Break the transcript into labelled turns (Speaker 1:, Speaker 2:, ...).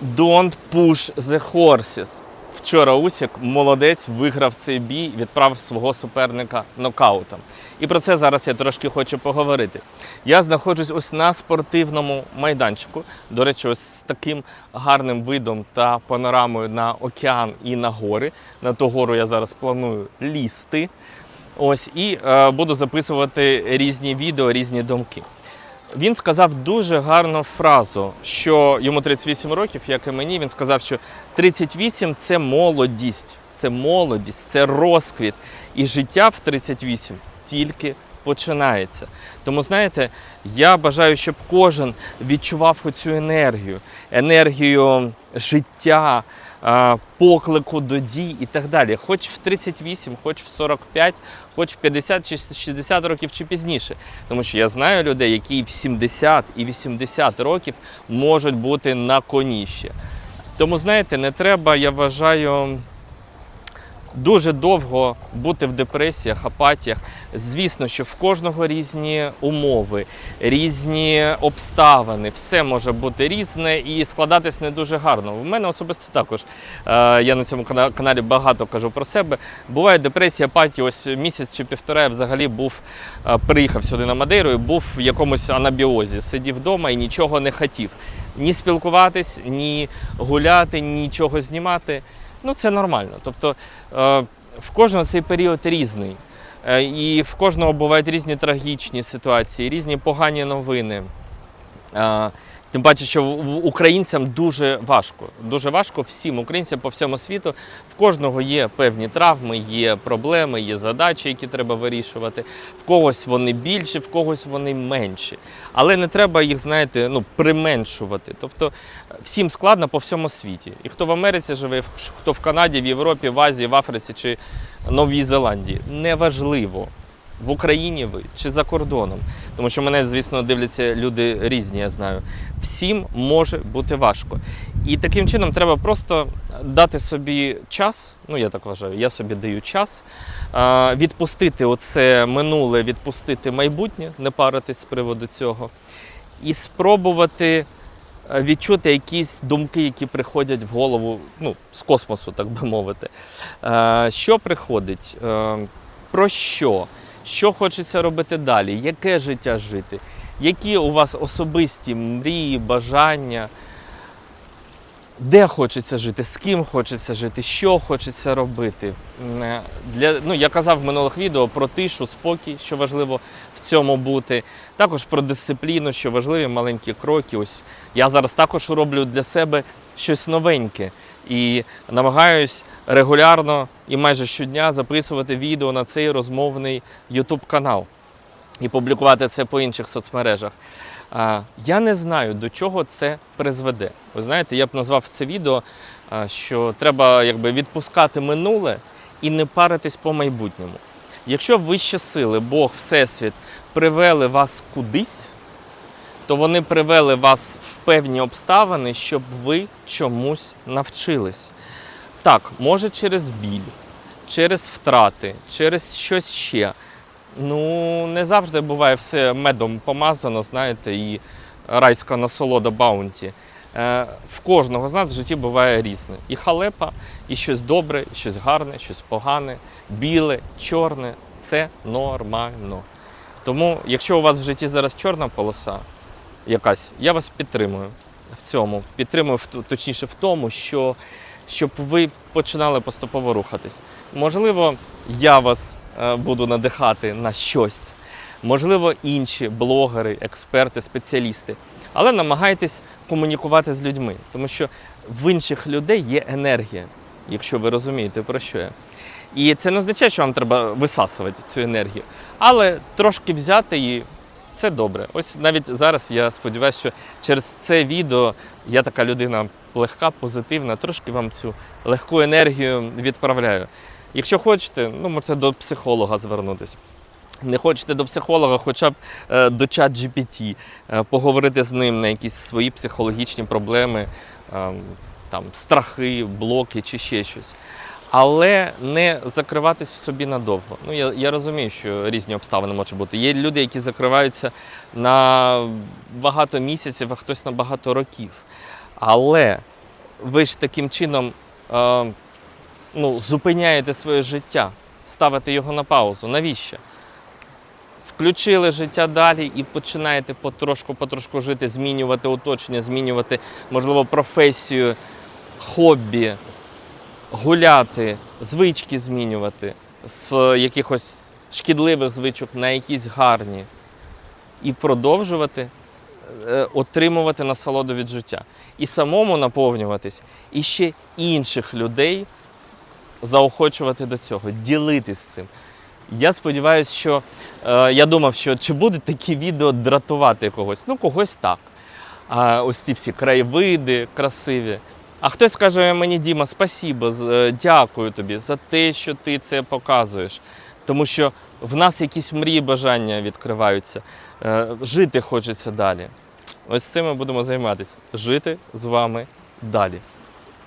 Speaker 1: Don't push the horses. Вчора Усік молодець виграв цей бій, відправив свого суперника нокаутом. І про це зараз я трошки хочу поговорити. Я знаходжусь ось на спортивному майданчику. До речі, ось з таким гарним видом та панорамою на океан і на гори. На ту гору я зараз планую лізти. Ось і е, буду записувати різні відео, різні думки. Він сказав дуже гарну фразу, що йому 38 років, як і мені. Він сказав, що 38 це молодість, це молодість, це розквіт. І життя в 38 тільки починається. Тому, знаєте, я бажаю, щоб кожен відчував оцю енергію, енергію життя, поклику до дій і так далі. Хоч в 38, хоч в 45, хоч в 50 чи 60 років чи пізніше. Тому що я знаю людей, які в 70 і 80 років можуть бути на коні ще. Тому, знаєте, не треба, я вважаю, дуже довго бути в депресіях, апатіях. Звісно, що в кожного різні умови, різні обставини, все може бути різне і складатись не дуже гарно. У мене особисто також. е, Я на цьому каналі багато кажу про себе. Буває депресія, апатія. Ось місяць чи півтора я взагалі був, е, приїхав сюди на Мадейру і був в якомусь анабіозі. Сидів вдома і нічого не хотів. Ні спілкуватись, ні гуляти, нічого знімати. Ну, це нормально. Тобто е, в кожного цей період різний. Е, І в кожного бувають різні трагічні ситуації, різні погані новини. Е, Тим паче, що українцям дуже важко. Дуже важко всім українцям по всьому світу. В кожного є певні травми, є проблеми, є задачі, які треба вирішувати. В когось вони більші, в когось вони менші. Але не треба їх, знаєте, ну, применшувати. Тобто всім складно по всьому світі. І хто в Америці живе, хто в Канаді, в Європі, в Азії, в Африці чи Новій Зеландії. Неважливо. В Україні чи за кордоном, тому що мене, звісно, дивляться люди різні, я знаю. Всім може бути важко. І таким чином треба просто дати собі час. Ну, я так вважаю, я собі даю час, відпустити оце минуле, відпустити майбутнє, не паритись з приводу цього, і спробувати відчути якісь думки, які приходять в голову ну, з космосу, так би мовити. Що приходить? Е, Про що? Що хочеться робити далі? Яке життя жити? Які у вас особисті мрії, бажання? Де хочеться жити, з ким хочеться жити, що хочеться робити. Е, Для, ну, я казав в минулих відео про тишу, спокій, що важливо в цьому бути. Також про дисципліну, що важливі маленькі кроки. Ось я зараз також роблю для себе щось новеньке і намагаюсь регулярно і майже щодня записувати відео на цей розмовний YouTube канал і публікувати це по інших соцмережах. Я не знаю, до чого це призведе. Ви знаєте, я б назвав це відео, що треба якби відпускати минуле і не паритись по майбутньому. Якщо вищі сили, Бог, Всесвіт привели вас кудись, то вони привели вас в певні обставини, щоб ви чомусь навчились. Так, може через біль, через втрати, через щось ще. Ну, не завжди буває все медом помазано, знаєте, і райська насолода баунті. Е, в кожного з нас в житті буває різне. І халепа, і щось добре, і щось гарне, щось погане, біле, чорне це нормально. Тому, якщо у вас в житті зараз чорна полоса якась, я вас підтримую в цьому. Підтримую точніше в тому, що щоб ви починали поступово рухатись. Можливо, я вас е, буду надихати на щось. Можливо, інші блогери, експерти, спеціалісти. Але намагайтесь комунікувати з людьми, тому що в інших людей є енергія, якщо ви розумієте, про що я. І це не означає, що вам треба висасувати цю енергію, але трошки взяти її це добре. Ось навіть зараз я сподіваюся, що через це відео я така людина легка, позитивна, трошки вам цю легку енергію відправляю. Якщо хочете, ну можете до психолога звернутися. Не хочете до психолога, хоча б е, до чат GPT, е, поговорити з ним на якісь свої психологічні проблеми, е, там, страхи, блоки чи ще щось. Але не закриватись в собі надовго. Ну, я, я розумію, що різні обставини можуть бути. Є люди, які закриваються на багато місяців, а хтось на багато років. Але ви ж таким чином е, ну, зупиняєте своє життя, ставите його на паузу. Навіщо? Включили життя далі і починаєте потрошку-потрошку жити, змінювати оточення, змінювати, можливо, професію, хобі, гуляти, звички змінювати з якихось шкідливих звичок на якісь гарні. І продовжувати е, отримувати насолоду від життя. І самому наповнюватись, і ще інших людей заохочувати до цього, ділитись цим. Я сподіваюся, що е, я думав, що чи будуть такі відео дратувати когось. Ну, когось так. А ось ці всі краєвиди красиві. А хтось каже мені, Діма, спасибо, з- е, дякую тобі за те, що ти це показуєш. Тому що в нас якісь мрії, бажання відкриваються. Е, Жити хочеться далі. Ось цим ми будемо займатися. Жити з вами далі.